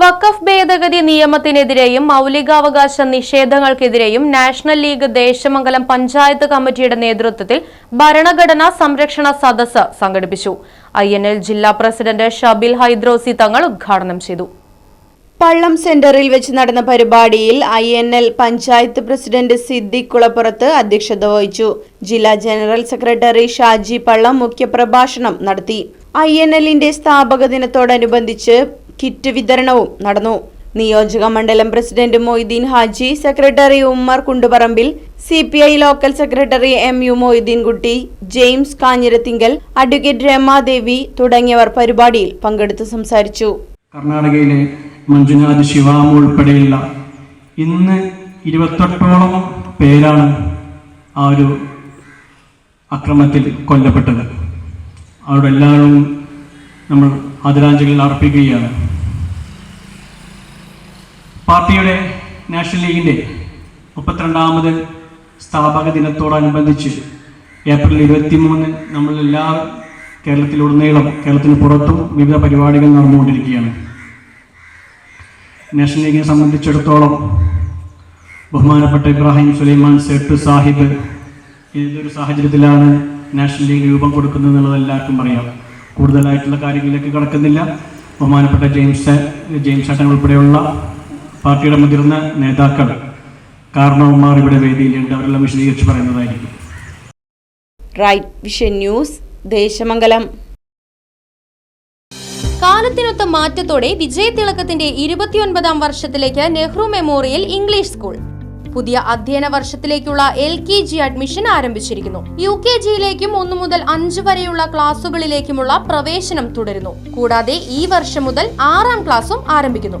വഖഫ് ഭേദഗതി നിയമത്തിനെതിരെയും മൗലികാവകാശ നിഷേധങ്ങൾക്കെതിരെയും നാഷണൽ ലീഗ് ദേശമംഗലം പഞ്ചായത്ത് കമ്മിറ്റിയുടെ നേതൃത്വത്തിൽ ഭരണഘടനാ സംരക്ഷണ സദസ് സംഘടിപ്പിച്ചു. ഐ ജില്ലാ പ്രസിഡന്റ് ഷബിൽ ഹൈദ്രോസി തങ്ങൾ ഉദ്ഘാടനം ചെയ്തു. പള്ളം സെന്ററിൽ വെച്ച് നടന്ന പരിപാടിയിൽ I N L panchayat president Siddique Kulappurath അധ്യക്ഷത വഹിച്ചു. ജില്ലാ ജനറൽ സെക്രട്ടറി ഷാജി പള്ളം മുഖ്യപ്രഭാഷണം നടത്തി. ഐ എൻ എല്ലിന്റെ സ്ഥാപക ദിനത്തോടനുബന്ധിച്ച് കിറ്റ് വിതരണവും നടന്നു. നിയോജക മണ്ഡലം president Moideen Haji secretary Ummer Kundupparambil C P I local secretary M U Moideenkutty James Kanjirathingal advocate Ramadevi തുടങ്ങിയവർ പരിപാടിയിൽ പങ്കെടുത്ത് സംസാരിച്ചു. കർണാടകയിലെ മഞ്ജുനാഥ് ശിവാമ ഉൾപ്പെടെയുള്ള ഇന്ന് ഇരുപത്തെട്ടോളം പേരാണ് ആ ഒരു അക്രമത്തിൽ കൊല്ലപ്പെട്ടത്. അവരുടെ എല്ലാവരും നമ്മൾ ആദരാഞ്ജലികൾ അർപ്പിക്കുകയാണ്. പാർട്ടിയുടെ നാഷണൽ ലീഗിന്റെ മുപ്പത്തിരണ്ടാമത് സ്ഥാപക ദിനത്തോടനുബന്ധിച്ച് ഏപ്രിൽ ഇരുപത്തി മൂന്ന് നമ്മളെല്ലാ കേരളത്തിലുടനീളം കേരളത്തിന് പുറത്തും വിവിധ പരിപാടികൾ നടന്നുകൊണ്ടിരിക്കുകയാണ്. നാഷണൽ ലീഗിനെ സംബന്ധിച്ചിടത്തോളം ബഹുമാനപ്പെട്ട ഇബ്രാഹിം സുലൈമാൻ സേട്ടു സാഹിബ് ഏതൊരു സാഹചര്യത്തിലാണ് നാഷണൽ ലീഗ് രൂപം കൊടുക്കുന്നത് എന്നുള്ളത് എല്ലാവർക്കും അറിയാം. കൂടുതലായിട്ടുള്ള കാര്യങ്ങളിലേക്ക് കടക്കുന്നില്ല. ബഹുമാനപ്പെട്ട ജെയിംസ് ജെയിംസ് ചേട്ടൻ ഉൾപ്പെടെയുള്ള പാർട്ടിയുടെ മുതിർന്ന നേതാക്കൾ കാരണവന്മാർ ഇവിടെ വേദിയിലുണ്ട് അവരെല്ലാം വിശദീകരിച്ച് പറയുന്നതായിരിക്കും. റൈറ്റ് വിഷൻ ന്യൂസ് ദേശമംഗലം കാലത്തിനൊത്ത മാറ്റത്തോടെ വിജയതിളക്കത്തിന്റെ ഇരുപത്തിയൊൻപതാം വർഷത്തിലേക്ക് നെഹ്റു മെമ്മോറിയൽ ഇംഗ്ലീഷ് സ്കൂൾ. പുതിയ അധ്യയന വർഷത്തിലേക്കുള്ള എൽ കെ ജി അഡ്മിഷൻ ആരംഭിച്ചിരിക്കുന്നു. യു കെ ജിയിലേക്കും ഒന്നു മുതൽ അഞ്ച് വരെയുള്ള ക്ലാസുകളിലേക്കുമുള്ള പ്രവേശനം തുടരുന്നു. കൂടാതെ ഈ വർഷം മുതൽ ആറാം ക്ലാസും ആരംഭിക്കുന്നു.